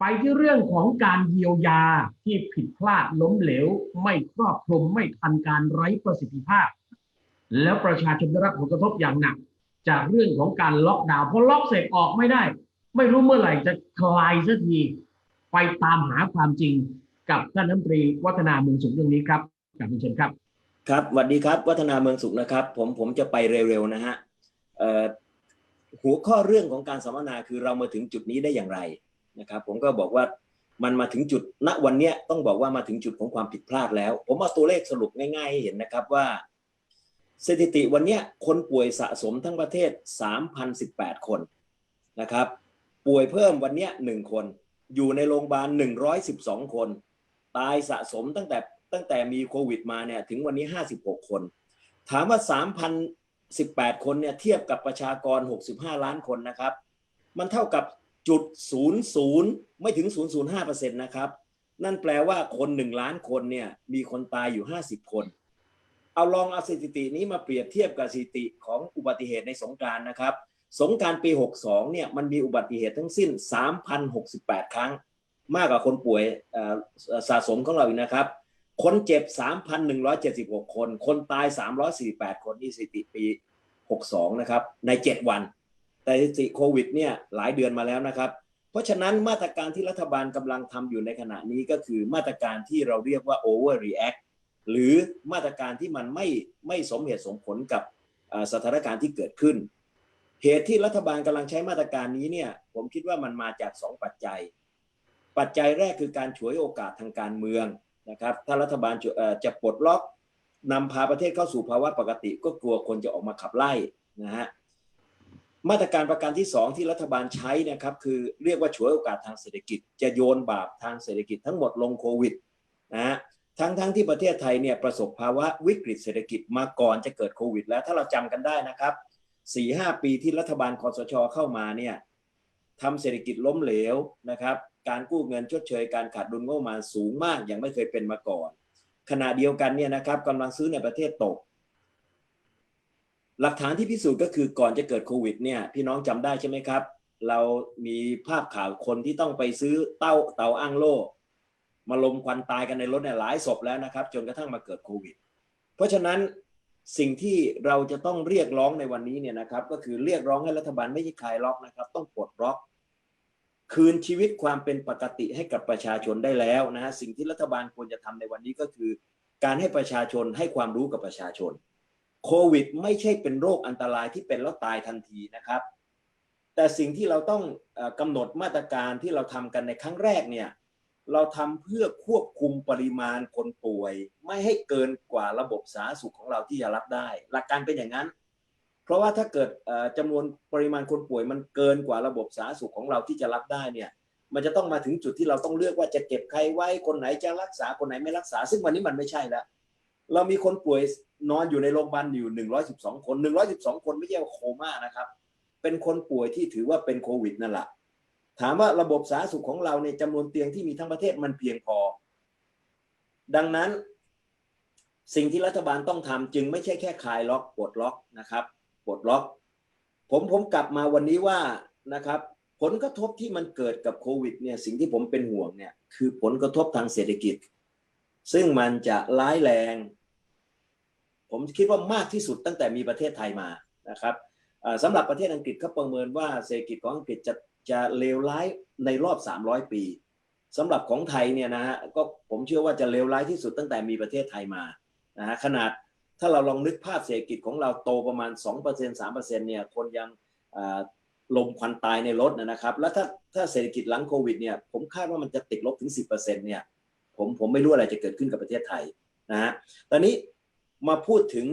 ไปที่เรื่องของการเยียวยาที่ผิดพลาดล้มเหลว ไม่ครอบคลุมไม่ทันการไร้ประสิทธิภาพ แล้วประชาชนได้รับผลกระทบอย่างหนัก จากเรื่องของการล็อกดาวน์พอล็อกเสร็จออกไม่ได้ ไม่รู้เมื่อไหร่จะคลายสักทีไปตามหาความจริงกับท่านรัฐมนตรีวัฒนาเมืองสุขเรื่องนี้ครับกับคุณเชนครับ ครับสวัสดีครับ วัฒนาเมืองสุขนะครับ ผมผมจะไปเร็วๆนะฮะหัวข้อเรื่องของการสัมมนาคือเรามาถึงจุดนี้ได้อย่างไร นะครับ ผมก็บอกว่ามันมาถึงจุดณวันเนี้ยต้องบอกว่ามาถึงจุดของความผิดพลาดแล้ว ผมเอาตัวเลขสรุปง่ายๆให้เห็นนะครับว่า สถิติวันเนี้ยคนป่วยสะสมทั้งประเทศ 3,018 คนนะครับ ป่วยเพิ่มวันเนี้ยหนึ่งคน อยู่ในโรงพยาบาล 112 คน ตายสะสมตั้งแต่ตั้งแต่มีโควิดมาเนี่ยถึงวันนี้ 56 คน ถามว่า 3,018 คนเนี่ยเทียบกับประชากร 65 ล้านคนนะครับ มันเท่ากับ จุด00ไม่ถึง005%นต์นะครับ นั่นแปลว่าคน1ล้านคนเนี่ยมีคนตายอยู่50คน เอาลองเอาสถิตินี้มาเปรียบเทียบกับสถิติของอุบัติเหตุในสงกานต์นะครับ สงการปี 62เนี่ยมันมีอุบัติเหตุทั้งสิ้น 3,068 ครั้ง มากกว่าคนป่วยสะสมของเราอีกนะครับ คนเจ็บ 3,176 คน คนตาย 348 คนนี่สถิติปี 62 นะครับ ใน 7 วัน แต่สถิติโควิดเนี่ยหลายเดือนมาแล้วนะครับ เพราะฉะนั้นมาตรการที่รัฐบาลกำลังทำอยู่ในขณะนี้ก็คือมาตรการที่เราเรียกว่า overreact หรือมาตรการที่มันไม่ไม่สมเหตุสมผลกับสถานการณ์ที่เกิดขึ้น เหตุที่รัฐบาลกำลังใช้มาตรการนี้เนี่ยผมคิดว่ามันมาจาก 2 ปัจจัย ปัจจัยแรกคือการฉวยโอกาสทางการเมืองนะครับถ้ารัฐบาลจะปลดล็อกนำพาประเทศเข้าสู่ภาวะปกติ ก็กลัวคนจะออกมาขับไล่นะฮะ มาตรการประการที่ 2 ที่รัฐบาลใช้นะครับคือเรียกว่าฉวยโอกาสทางเศรษฐกิจ จะโยนบาปทางเศรษฐกิจทั้งหมดลงโควิดนะฮะทั้งทั้งที่ประเทศไทยเนี่ยประสบภาวะวิกฤตเศรษฐกิจมาก่อนจะเกิดโควิด แล้วถ้าเราจำกันได้นะครับสี่ห้าปีที่รัฐบาลคอสชเข้ามาเนี่ยทำเศรษฐกิจล้มเหลวนะครับการกู้เงินชดเชยการขาดดุลงบประมาณสูงมากอย่างไม่เคยเป็นมาก่อน ขณะเดียวกันเนี่ยนะครับกำลังซื้อในประเทศตก หลักฐานที่พิสูจน์ก็คือก่อนจะเกิดโควิดเนี่ยพี่น้องจำได้ใช่ไหมครับ เรามีภาพข่าวคนที่ต้องไปซื้อเต้าเตาอ้างโล่มาลมควันตายกันในรถเนี่ยหลายศพแล้วนะครับ จนกระทั่งมาเกิดโควิด เพราะฉะนั้นสิ่งที่เราจะต้องเรียกร้องในวันนี้เนี่ยนะครับ ก็คือเรียกร้องให้รัฐบาลไม่ใช่คลายล็อกนะครับ ต้องปลดล็อก คืนชีวิตความเป็นปกติให้กับประชาชนได้แล้วนะฮะสิ่งที่รัฐบาลควรจะทำในวันนี้ก็คือ การให้ประชาชนให้ความรู้กับประชาชน โควิดไม่ใช่เป็นโรคอันตรายที่เป็นแล้วตายทันทีนะครับ แต่สิ่งที่เราต้องกำหนดมาตรการที่เราทำกันในครั้งแรกเนี่ยเราทำเพื่อควบคุมปริมาณคนป่วย ไม่ให้เกินกว่าระบบสาธารณสุขของเราที่จะรับได้ หลักการเป็นอย่างนั้น เพราะว่าถ้าเกิดจำนวนปริมาณคนป่วยมันเกินกว่าระบบสาธารณสุขของเราที่จะรับได้เนี่ยมันจะต้องมาถึงจุดที่เราต้องเลือกว่าจะเก็บใครไว้คนไหนจะรักษาคนไหนไม่รักษา ซึ่งวันนี้มันไม่ใช่แล้วเรามีคนป่วย นอนอยู่ในโรงพยาบาลอยู่ 112 คน 112 คนไม่ใช่ว่าโคม่านะครับ เป็นคนป่วยที่ถือว่าเป็นโควิดนั่นแหละถามว่าระบบสาธารณสุขของเราในจำนวนเตียงที่มีทั้งประเทศมันเพียงพอ ดังนั้น สิ่งที่รัฐบาลต้องทำจึงไม่ใช่แค่คลายล็อกปลดล็อกนะครับปลดล็อก ผมผมกลับมาวันนี้ว่านะครับ ผลกระทบที่มันเกิดกับโควิดเนี่ยสิ่งที่ผมเป็นห่วงเนี่ยคือผลกระทบทางเศรษฐกิจ ซึ่งมันจะร้ายแรง ผมคิดว่ามากที่สุดตั้งแต่มีประเทศไทยมานะครับสำหรับประเทศอังกฤษเขาประเมินว่าเศรษฐกิจของอังกฤษจะจะเลวร้ายในรอบ 300 ปีสำหรับของไทยเนี่ยนะฮะก็ผมเชื่อว่าจะเลวร้ายที่สุดตั้งแต่มีประเทศไทยมานะฮะขนาดถ้าเราลองนึกภาพเศรษฐกิจของเราโตประมาณ 2% 3%เนี่ยคนยังลมควันตายในรถนะครับแล้วถ้าถ้าเศรษฐกิจหลังโควิดเนี่ยผมคาดว่ามันจะติดลบถึง 10%เนี่ยผมผมไม่รู้อะไรจะเกิดขึ้นกับประเทศไทยนะฮะตอนนี้ มาพูดถึง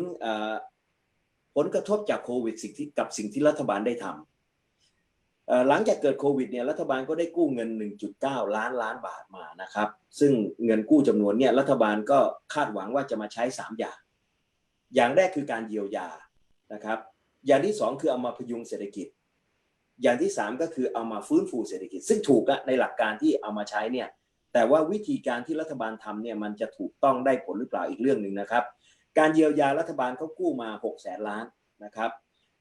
ผลกระทบจากโควิดสิ่งที่กับสิ่งที่รัฐบาลได้ทำหลังจากเกิดโควิดเนี่ยรัฐบาลก็ได้กู้เงิน 1.9 ล้านล้านบาทมานะครับ ซึ่งเงินกู้จำนวนเนี่ยรัฐบาลก็คาดหวังว่าจะมาใช้ 3 อย่าง อย่างแรกคือการเยียวยานะครับ อย่างที่ 2 คือเอามาพยุงเศรษฐกิจ อย่างที่ 3 ก็คือเอามาฟื้นฟูเศรษฐกิจ ซึ่งถูกอะในหลักการที่เอามาใช้เนี่ยแต่ว่าวิธีการที่รัฐบาลทำเนี่ยมันจะถูกต้องได้ผลหรือเปล่าอีกเรื่องหนึ่งนะครับ การเยียวยารัฐบาลเขากู้มา6แสนล้านนะครับ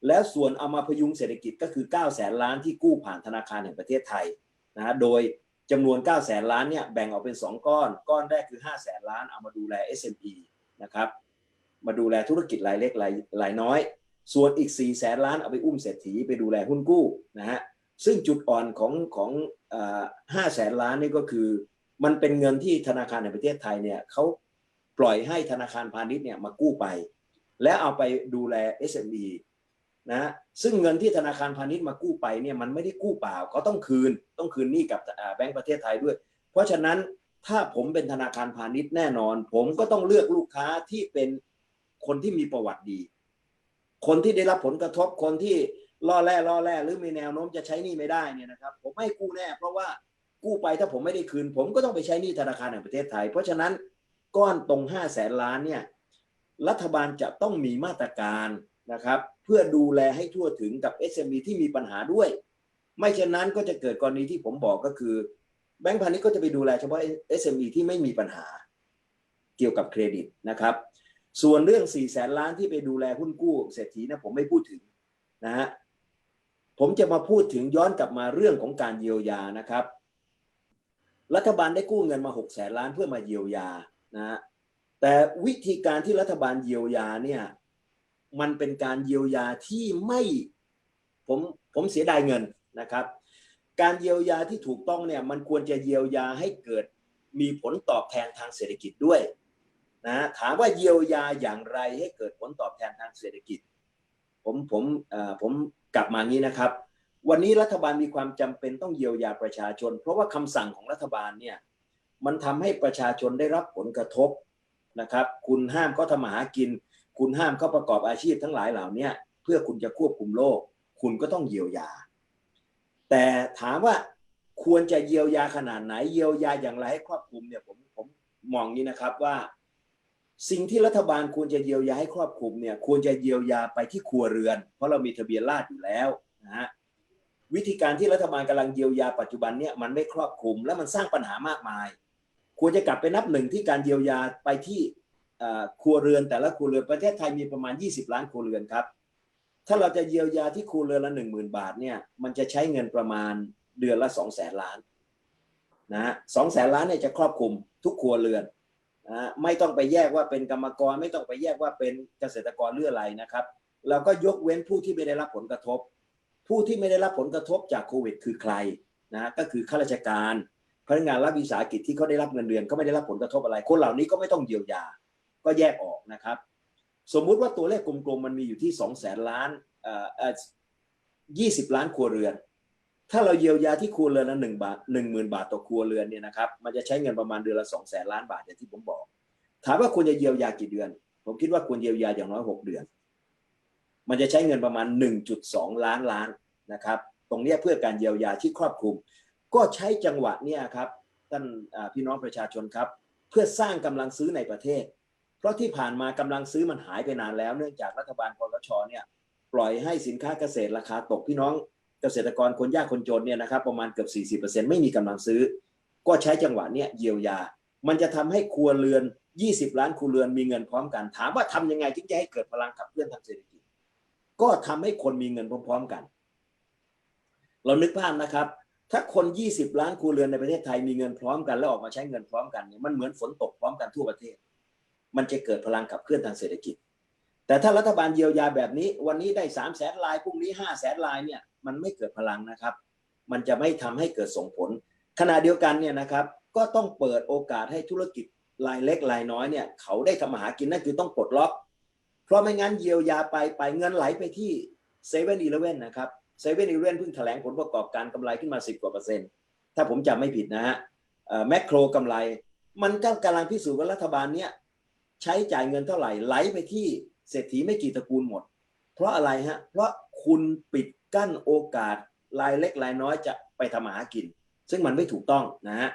แล้วส่วนเอามาพยุงเศรษฐกิจก็คือ9แสนล้านที่กู้ผ่านธนาคารแห่งประเทศไทยนะฮะโดยจำนวน9แสนล้านเนี่ยแบ่งออกเป็น 2 ก้อน ก้อนแรกคือ5แสนล้านเอามาดูแล SME นะครับมาดูแลธุรกิจรายเล็กรายรายน้อย ส่วนอีก4แสนล้านเอาไปอุ้มเศรษฐีไปดูแลหุ้นกู้นะฮะซึ่งจุดอ่อนของของห้าแสนล้านนี่ก็คือ มันเป็นเงินที่ธนาคารในประเทศไทยเนี่ยเขา ปล่อยให้ธนาคารพาณิชย์เนี่ยมากู้ไป และเอาไปดูแล SME นะซึ่งเงินที่ธนาคารพาณิชย์มากู้ไปเนี่ยมันไม่ได้กู้เปล่าเขาต้องคืนต้องคืนหนี้กับแบงก์ประเทศไทยด้วย เพราะฉะนั้นถ้าผมเป็นธนาคารพาณิชย์แน่นอน ผมก็ต้องเลือกลูกค้าที่เป็นคนที่มีประวัติดี คนที่ได้รับผลกระทบคนที่ล่อแร่ล่อแร่หรือมีแนวโน้มจะใช้หนี้ไม่ได้เนี่ยนะครับ ผมไม่กู้แน่ เพราะว่ากู้ไปถ้าผมไม่ได้คืน ผมก็ต้องไปใช้หนี้ธนาคารแห่งประเทศไทย เพราะฉะนั้น ก้อนตรง5 0 0แสนล้านเนี่ยรัฐบาลจะต้องมีมาตรการนะครับเพื่อดูแลให้ทั่วถึงกับ SME ที่มีปัญหาด้วย ไม่เช่นนั้นก็จะเกิดกรณีที่ผมบอกก็คือ แบงก์พาณิชย์ก็จะไปดูแลเฉพาะ SME ที่ไม่มีปัญหาเกี่ยวกับเครดิตนะครับ ส่วนเรื่อง4ี่แสนล้านที่ไปดูแลหุ้นกู้เศรษฐีนะผมไม่พูดถึงนะฮะผมจะมาพูดถึงย้อนกลับมาเรื่องของการเยียวยานะครับ รัฐบาลได้กู้เงินมา6กแสนล้านเพื่อมาเยียวยา นะฮะแต่วิธีการที่รัฐบาลเยียวยาเนี่ยมันเป็นการเยียวยาที่ไม่ผมผมเสียดายเงินนะครับ การเยียวยาที่ถูกต้องเนี่ยมันควรจะเยียวยาให้เกิดมีผลตอบแทนทางเศรษฐกิจด้วยนะถามว่าเยียวยาอย่างไรให้เกิดผลตอบแทนทางเศรษฐกิจ ผมผมเอ่อผมกลับมางี้นะครับ วันนี้รัฐบาลมีความจำเป็นต้องเยียวยาประชาชน เพราะว่าคำสั่งของรัฐบาลเนี่ย มันทำให้ประชาชนได้รับผลกระทบนะครับ คุณห้ามเขาทำมาหากิน คุณห้ามเขาประกอบอาชีพทั้งหลายเหล่านี้เพื่อคุณจะควบคุมโรคคุณก็ต้องเยียวยา แต่ถามว่าควรจะเยียวยาขนาดไหน เยียวยาอย่างไรให้ครอบคลุมเนี่ยผมผมมองนี้นะครับว่า สิ่งที่รัฐบาลควรจะเยียวยาให้ครอบคลุมเนี่ยควรจะเยียวยาไปที่ครัวเรือน เพราะเรามีทะเบียนราษฎรอยู่แล้วนะฮะวิธีการที่รัฐบาลกำลังเยียวยาปัจจุบันเนี่ยมันไม่ครอบคลุมและมันสร้างปัญหามากมาย ควรจะกลับไปนับหนึ่งที่การเยียวยาไปที่ครัวเรือนแต่ละครัวเรือนประเทศไทยมีประมาณ 20 ล้านครัวเรือนครับ ถ้าเราจะเยียวยาที่ครัวเรือนละหนึ่งหมื่นบาทเนี่ยมันจะใช้เงินประมาณเดือนละสองแสนล้านนะสองแสนล้านเนี่ยจะครอบคลุมทุกครัวเรือนนะไม่ต้องไปแยกว่าเป็นกรรมกร ไม่ต้องไปแยกว่าเป็นเกษตรกรหรืออะไรนะครับเราก็ยกเว้นผู้ที่ไม่ได้รับผลกระทบ ผู้ที่ไม่ได้รับผลกระทบจากโควิด คือใครนะก็คือข้าราชการ พนักงานรัฐวิสาหกิจที่เขาได้รับเงินเดือนก็ไม่ได้รับผลกระทบอะไร คนเหล่านี้ก็ไม่ต้องเยียวยา ก็แยกออกนะครับ สมมุติว่าตัวเลขกลมๆมันมีอยู่ที่สองแสนล้านเอ่อยี่สิบล้านครัวเรือน ถ้าเราเยียวยาที่ครัวเรือนละหนึ่งบาทหนึ่งหมื่นบาทต่อครัวเรือนเนี่ยนะครับ มันจะใช้เงินประมาณเดือนละสองแสนล้านบาทอย่างที่ผมบอก ถามว่าควรจะเยียวยากี่เดือน ผมคิดว่าควรเยียวยาอย่างน้อยหกเดือน มันจะใช้เงินประมาณหนึ่งจุดสองล้านล้านนะครับ ตรงนี้เพื่อการเยียวยาที่ครอบคลุม ก็ใช้จังหวะเนี่ยครับท่านพี่น้องประชาชนครับ เพื่อสร้างกำลังซื้อในประเทศ เพราะที่ผ่านมากำลังซื้อมันหายไปนานแล้ว เนื่องจากรัฐบาลคอสชเนี่ยปล่อยให้สินค้าเกษตรราคาตกพี่น้องเกษตรกรคนยากคนจนเนี่ยนะครับประมาณเกือบ 40%ไม่มีกำลังซื้อ ก็ใช้จังหวะเนี้ยเยียวยา มันจะทำให้ครัวเรือน 20 ล้านครัวเรือนมีเงินพร้อมกัน ถามว่าทำยังไงถึงจะให้เกิดพลังขับเคลื่อนทางเศรษฐกิจ ก็ทำให้คนมีเงินพร้อม ๆกัน เรานึกภาพนะครับ ถ้าคน 20 ล้านครัวเรือนในประเทศไทยมีเงินพร้อมกันแล้วออกมาใช้เงินพร้อมกันเนี่ยมันเหมือนฝนตกพร้อมกันทั่วประเทศ มันจะเกิดพลังขับเคลื่อนทางเศรษฐกิจ แต่ถ้ารัฐบาลเยียวยาแบบนี้ วันนี้ได้3แสนลายพรุ่งนี้5แสนลายเนี่ยมันไม่เกิดพลังนะครับ มันจะไม่ทำให้เกิดส่งผล ขณะเดียวกันเนี่ยนะครับก็ต้องเปิดโอกาสให้ธุรกิจรายเล็กรายน้อยเนี่ยเขาได้ทำมาหากินนั่นคือต้องปลดล็อก เพราะไม่งั้นเยียวยาไปไปเงินไหลไปที่เซเว่นอีเลเว่นนะครับ เซเว่นอีเลเว่นเพิ่งแถลงผลประกอบการกำไรขึ้นมา 10 กว่าเปอร์เซ็นต์ ถ้าผมจำไม่ผิดนะฮะแมคโครกำไร มันก็กำลังพิสูจน์ว่ารัฐบาลเนี่ยใช้จ่ายเงินเท่าไหร่ไหลไปที่เศรษฐีไม่กี่ตระกูลหมด เพราะอะไรฮะ เพราะคุณปิดกั้นโอกาสรายเล็กรายน้อยจะไปทำมาหากิน ซึ่งมันไม่ถูกต้องนะฮะ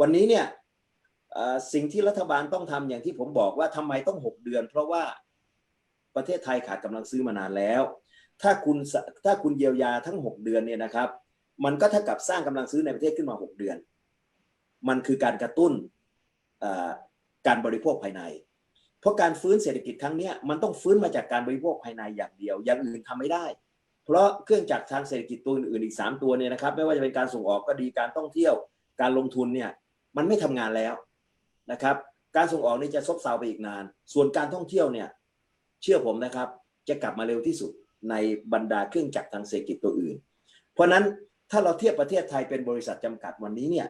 วันนี้เนี่ยสิ่งที่รัฐบาลต้องทำอย่างที่ผมบอกว่าทำไมต้อง 6 เดือน เพราะว่าประเทศไทยขาดกำลังซื้อมานานแล้ว ถ้าคุณถ้าคุณเยียวยาทั้ง 6 เดือนเนี่ยนะครับ มันก็เท่ากับสร้างกำลังซื้อในประเทศขึ้นมา 6 เดือน มันคือการกระตุ้นการบริโภคภายใน เพราะการฟื้นเศรษฐกิจครั้งนี้มันต้องฟื้นมาจากการบริโภคภายในอย่างเดียว อย่างอื่นทำไม่ได้ เพราะเครื่องจักรทางเศรษฐกิจตัวอื่นอีก 3 ตัวเนี่ยนะครับ ไม่ว่าจะเป็นการส่งออกก็ดีการท่องเที่ยว การลงทุนเนี่ยมันไม่ทำงานแล้วนะครับ การส่งออกนี่จะซบเซาไปอีกนาน ส่วนการท่องเที่ยวเนี่ย เชื่อผมนะครับ จะกลับมาเร็วที่สุด ในบรรดาเครื่องจักรทางเศรษฐกิจตัวอื่น เพราะนั้นถ้าเราเทียบประเทศไทยเป็นบริษัทจำกัดวันนี้เนี่ย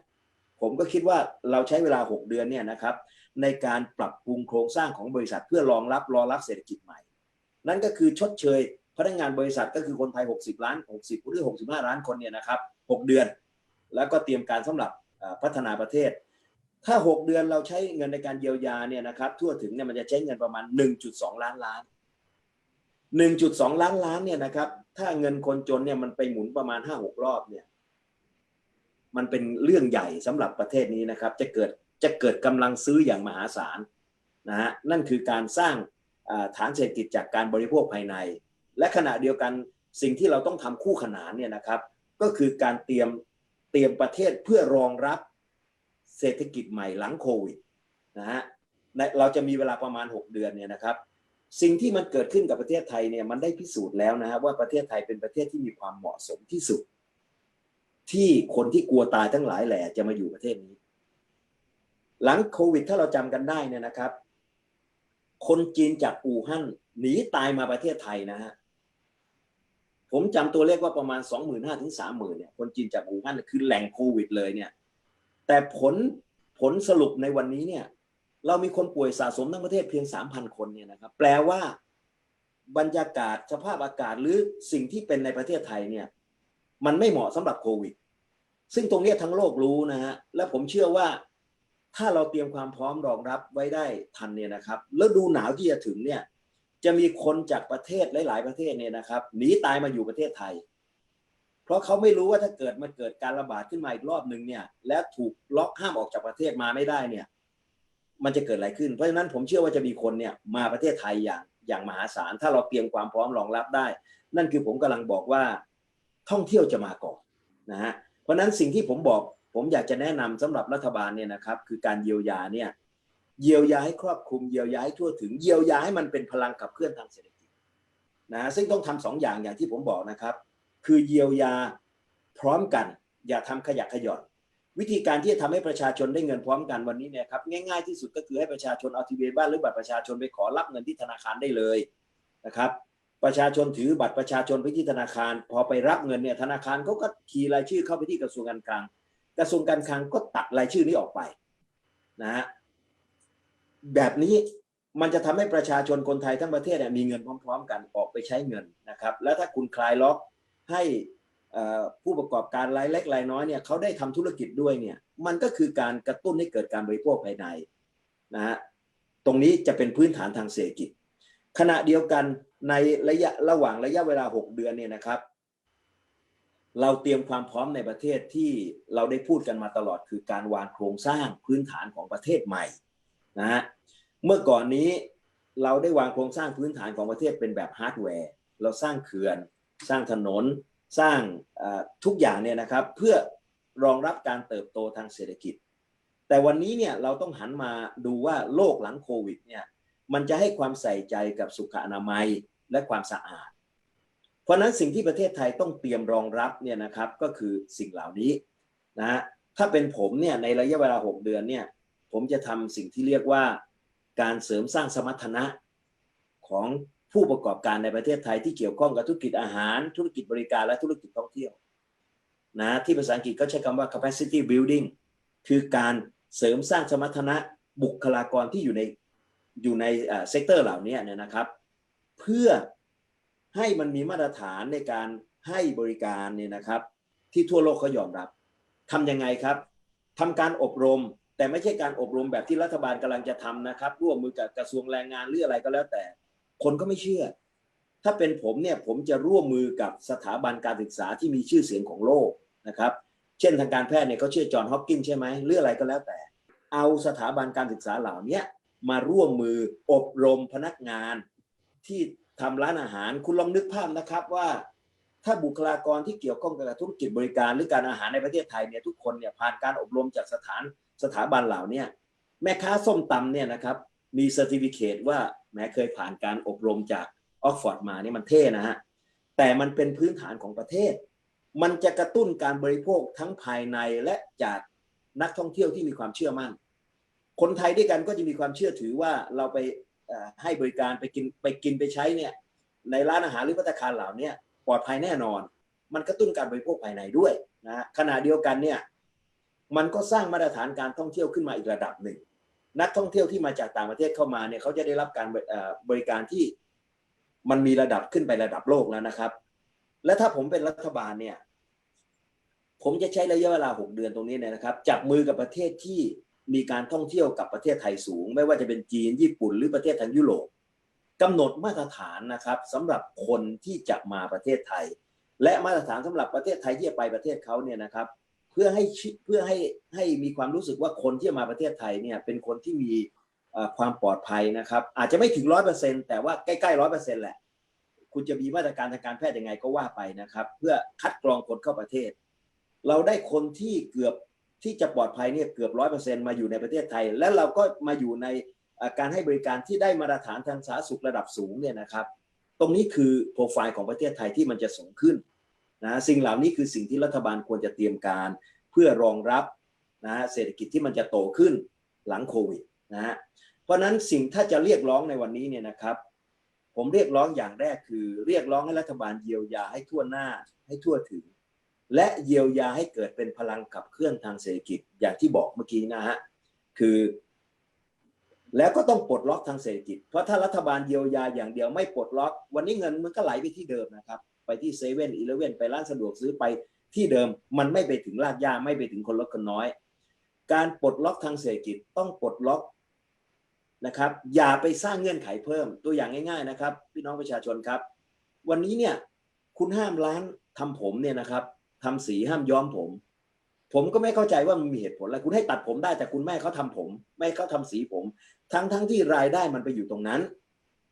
ผมก็คิดว่าเราใช้เวลา 6 เดือนเนี่ยนะครับในการปรับปรุงโครงสร้างของบริษัทเพื่อรองรับรองรับเศรษฐกิจใหม่ นั่นก็คือชดเชย พนักงานบริษัทก็คือคนไทย 60 ล้าน 60 หรือ 65 ล้านคนเนี่ยนะครับ 6 เดือน แล้วก็เตรียมการสำหรับพัฒนาประเทศ ถ้า 6 เดือนเราใช้เงินในการเยียวยาเนี่ยนะครับทั่วถึงเนี่ยมันจะใช้เงินประมาณ 1.2 ล้านล้าน 1.2 ล้านล้านเนี่ยนะครับ ถ้าเงินคนจนเนี่ยมันไปหมุนประมาณ 5-6 รอบเนี่ย มันเป็นเรื่องใหญ่สำหรับประเทศนี้นะครับ จะเกิดจะเกิดกำลังซื้ออย่างมหาศาลนะฮะนั่นคือการสร้างฐานเศรษฐกิจจากการบริโภคภายใน และขณะเดียวกันสิ่งที่เราต้องทำคู่ขนานเนี่ยนะครับ ก็คือการเตรียมเตรียมประเทศเพื่อรองรับเศรษฐกิจใหม่หลังโควิดนะฮะเราจะมีเวลาประมาณ 6 เดือนเนี่ยนะครับ สิ่งที่มันเกิดขึ้นกับประเทศไทยเนี่ยมันได้พิสูจน์แล้วนะครับว่าประเทศไทยเป็นประเทศที่มีความเหมาะสมที่สุด ที่คนที่กลัวตายทั้งหลายแหล่จะมาอยู่ประเทศนี้ หลังโควิด ถ้าเราจำกันได้เนี่ยนะครับ คนจีนจากอู่ฮั่นหนีตายมาประเทศไทยนะฮะผมจำตัวเลขว่าประมาณ 2 5 0 0 0ถึง30,000เนี่ยคนจีนจากอู่ฮั่นคือแหล่งโควิดเลยเนี่ยแต่ผลผลสรุปในวันนี้เนี่ย เรามีคนป่วยสะสมทั้งประเทศเพียง 3,000 คนเนี่ยนะครับ แปลว่าบรรยากาศสภาพอากาศหรือสิ่งที่เป็นในประเทศไทยเนี่ยมันไม่เหมาะสำหรับโควิด ซึ่งตรงนี้ทั้งโลกรู้นะฮะ และผมเชื่อว่าถ้าเราเตรียมความพร้อมรองรับไว้ได้ทันเนี่ยนะครับ แล้วดูหนาวที่จะถึงเนี่ยจะมีคนจากประเทศหลาย ๆ ประเทศเนี่ยนะครับหนีตายมาอยู่ประเทศไทย เพราะเขาไม่รู้ว่าถ้าเกิดมันเกิดการระบาดขึ้นมาอีกรอบหนึ่งเนี่ย และถูกล็อกห้ามออกจากประเทศมาไม่ได้เนี่ย มันจะเกิดอะไรขึ้น เพราะฉะนั้นผมเชื่อว่าจะมีคนเนี่ยมาประเทศไทยอย่างอย่างมหาศาล ถ้าเราเตรียมความพร้อมรองรับได้ นั่นคือผมกำลังบอกว่าท่องเที่ยวจะมาก่อนนะฮะเพราะฉะนั้นสิ่งที่ผมบอกผมอยากจะแนะนำสำหรับรัฐบาลเนี่ยนะครับคือการเยียวยาเนี่ยเยียวยาให้ครอบคลุมเยียวยาให้ทั่วถึงเยียวยาให้มันเป็นพลังขับเคลื่อนทางเศรษฐกิจนะซึ่งต้องทำสองอย่างอย่างที่ผมบอกนะครับ คือเยียวยาพร้อมกัน อย่าทำขยักขย่อน วิธีการที่จะทำให้ประชาชนได้เงินพร้อมกันวันนี้เนี่ยครับง่ายๆที่สุดก็คือให้ประชาชนเอาทะเบียบ้านหรือบัตรประชาชนไปขอรับเงินที่ธนาคารได้เลยนะครับ ประชาชนถือบัตรประชาชนไปที่ธนาคาร พอไปรับเงินเนี่ยธนาคารเขาก็คีรายชื่อเข้าไปที่กระทรวงการคลัง กระทรวงการคลังก็ตัดรายชื่อนี้ออกไปนะฮะแบบนี้มันจะทำให้ประชาชนคนไทยทั้งประเทศเนี่ยมีเงินพร้อม ๆ กันออกไปใช้เงินนะครับ แล้วถ้าคุณคลายล็อกให้ ผู้ประกอบการรายเล็กรายน้อยเนี่ยเขาได้ทำธุรกิจด้วยเนี่ยมันก็คือการกระตุ้นให้เกิดการบริโภคภายในนะฮะตรงนี้จะเป็นพื้นฐานทางเศรษฐกิจ ขณะเดียวกันในระยะระหว่างระยะเวลา 6 เดือนเนี่ยนะครับ เราเตรียมความพร้อมในประเทศที่เราได้พูดกันมาตลอดคือการวางโครงสร้างพื้นฐานของประเทศใหม่นะฮะเมื่อก่อนนี้เราได้วางโครงสร้างพื้นฐานของประเทศเป็นแบบฮาร์ดแวร์ เราสร้างเขื่อน สร้างถนน สร้างทุกอย่างเนี่ยนะครับเพื่อรองรับการเติบโตทางเศรษฐกิจ แต่วันนี้เนี่ยเราต้องหันมาดูว่าโลกหลังโควิดเนี่ยมันจะให้ความใส่ใจกับสุขอนามัยและความสะอาด เพราะฉะนั้นสิ่งที่ประเทศไทยต้องเตรียมรองรับเนี่ยนะครับก็คือสิ่งเหล่านี้นะฮะถ้าเป็นผมเนี่ยในระยะเวลา 6 เดือนเนี่ยผมจะทำสิ่งที่เรียกว่าการเสริมสร้างสมรรถนะของ ผู้ประกอบการในประเทศไทยที่เกี่ยวข้องกับธุรกิจอาหาร ธุรกิจบริการและธุรกิจท่องเที่ยวนะที่ภาษาอังกฤษก็ใช้คำว่า capacity building คือการเสริมสร้างสมรรถนะบุคลากรที่อยู่ในอยู่ในเซกเตอร์เหล่านี้เนี่ยนะครับ เพื่อให้มันมีมาตรฐานในการให้บริการเนี่ยนะครับ ที่ทั่วโลกเขายอมรับทำยังไงครับทำการอบรมแต่ไม่ใช่การอบรมแบบที่รัฐบาลกำลังจะทำนะครับ ร่วมมือกับกระทรวงแรงงานหรืออะไรก็แล้วแต่ คนก็ไม่เชื่อ ถ้าเป็นผมเนี่ยผมจะร่วมมือกับสถาบันการศึกษาที่มีชื่อเสียงของโลกนะครับ เช่นทางการแพทย์เนี่ยเขาเชื่อจอห์นฮอปกินใช่ไหมหรืออะไรก็แล้วแต่ เอาสถาบันการศึกษาเหล่านี้มาร่วมมืออบรมพนักงานที่ทำร้านอาหารคุณลองนึกภาพนะครับว่า ถ้าบุคลากรที่เกี่ยวข้องกับธุรกิจบริการหรือการอาหารในประเทศไทยเนี่ยทุกคนเนี่ยผ่านการอบรมจากสถานสถาบันเหล่านี้แม่ค้าส้มตำเนี่ยนะครับมีเซอร์ติฟิเคตว่า แม้เคยผ่านการอบรมจากออกฟอร์ดมานี่มันเท่นะฮะ แต่มันเป็นพื้นฐานของประเทศ มันจะกระตุ้นการบริโภคทั้งภายในและจากนักท่องเที่ยวที่มีความเชื่อมั่น คนไทยด้วยกันก็จะมีความเชื่อถือว่าเราไปให้บริการไปกินไปกินไปใช้เนี่ยในร้านอาหารหรือพัตคารเหล่านี้ปลอดภัยแน่นอน มันกระตุ้นการบริโภคภายในด้วยนะขณะเดียวกันเนี่ยมันก็สร้างมาตรฐานการท่องเที่ยวขึ้นมาอีกระดับหนึ่ง นักท่องเที่ยวที่มาจากต่างประเทศเข้ามาเนี่ยเขาจะได้รับการบริการที่มันมีระดับขึ้นไประดับโลกแล้วนะครับ และถ้าผมเป็นรัฐบาลเนี่ย ผมจะใช้ระยะเวลา 6 เดือนตรงนี้เนี่ยนะครับ จับมือกับประเทศที่มีการท่องเที่ยวกับประเทศไทยสูง ไม่ว่าจะเป็นจีนญี่ปุ่นหรือประเทศทางยุโรปกำหนดมาตรฐานนะครับสำหรับคนที่จะมาประเทศไทย และมาตรฐานสำหรับประเทศไทยที่จะไปประเทศเขาเนี่ยนะครับ เพื่อให้เพื่อให้ให้มีความรู้สึกว่าคนที่มาประเทศไทยเนี่ยเป็นคนที่มีความปลอดภัยนะครับ อาจจะไม่ถึงร้อยเปอร์เซ็นแต่ว่าใกล้ๆร้อยเปอร์เซ็นแหละ คุณจะมีมาตรการทางการแพทย์ยังไงก็ว่าไปนะครับ เพื่อคัดกรองคนเข้าประเทศ เราได้คนที่เกือบที่จะปลอดภัยเนี่ยเกือบร้อยเปอร์เซ็นมาอยู่ในประเทศไทย และเราก็มาอยู่ในการให้บริการที่ได้มาตรฐานทางสาธารณสุขระดับสูงเนี่ยนะครับ ตรงนี้คือโปรไฟล์ของประเทศไทยที่มันจะสูงขึ้น นะสิ่งเหล่านี้คือสิ่งที่รัฐบาลควรจะเตรียมการเพื่อรองรับนะเศรษฐกิจที่มันจะโตขึ้นหลังโควิดนะฮะเพราะนั้นสิ่งถ้าจะเรียกร้องในวันนี้เนี่ยนะครับ ผมเรียกร้องอย่างแรกคือ เรียกร้องให้รัฐบาลเยียวยาให้ทั่วหน้าให้ทั่วถึง และเยียวยาให้เกิดเป็นพลังขับเคลื่อนทางเศรษฐกิจอย่างที่บอกเมื่อกี้นะฮะคือ แล้วก็ต้องปลดล็อกทางเศรษฐกิจ เพราะถ้ารัฐบาลเยียวยาอย่างเดียวไม่ปลดล็อก วันนี้เงินมันก็ไหลไปที่เดิมนะครับ ไปที่เซเว่นอีเลเว่นไปร้านสะดวกซื้อไปที่เดิมมันไม่ไปถึงรากหญ้าไม่ไปถึงคนล็กคนน้อย การปลดล็อกทางเศรษฐกิจต้องปลดล็อกนะครับ อย่าไปสร้างเงื่อนไขเพิ่มตัวอย่างง่าย ๆนะครับ พี่น้องประชาชนครับ วันนี้เนี่ยคุณห้ามร้านทำผมเนี่ยนะครับทำสีห้ามย้อมผม ผมก็ไม่เข้าใจว่ามันมีเหตุผลอะไรคุณให้ตัดผมได้แต่คุณแม่เขาทำผม ไม่เขาทำสีผม ทั้งทั้งที่รายได้มันไปอยู่ตรงนั้น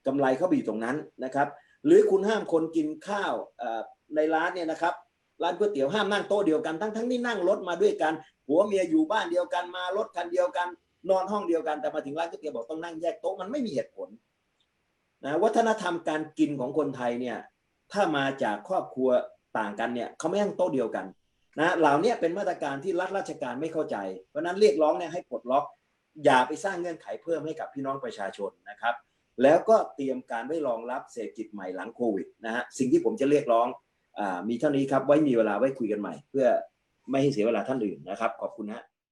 กำไรเขาไปอยู่ตรงนั้นนะครับ หรือคุณห้ามคนกินข้าวในร้านเนี่ยนะครับร้านก๋วยเตี๋ยวห้ามนั่งโต๊ะเดียวกันทั้งทั้งที่นั่งรถมาด้วยกันผัวเมียอยู่บ้านเดียวกันมารถคันเดียวกัน นอนห้องเดียวกันแต่มาถึงร้านก๋วยเตี๋ยวบอกต้องนั่งแยกโต๊ะมันไม่มีเหตุผลนะวัฒนธรรมการกินของคนไทยเนี่ยถ้ามาจากครอบครัวต่างกันเนี่ยเขาไม่นั่งโต๊ะเดียวกันนะเหล่านี้เป็นมาตรการที่รัฐราชการไม่เข้าใจ เพราะนั้นเรียกร้องเนี่ยให้ปลดล็อก อย่าไปสร้างเงื่อนไขเพิ่มให้กับพี่น้องประชาชนนะครับ แล้วก็เตรียมการไว้รองรับเศรษฐกิจใหม่หลังโควิดนะฮะสิ่งที่ผมจะเรียกร้องอมีเท่านี้ครับไว้มีเวลาไว้คุยกันใหม่ เพื่อไม่ให้เสียเวลาท่านอื่นนะครับ ขอบคุณฮะ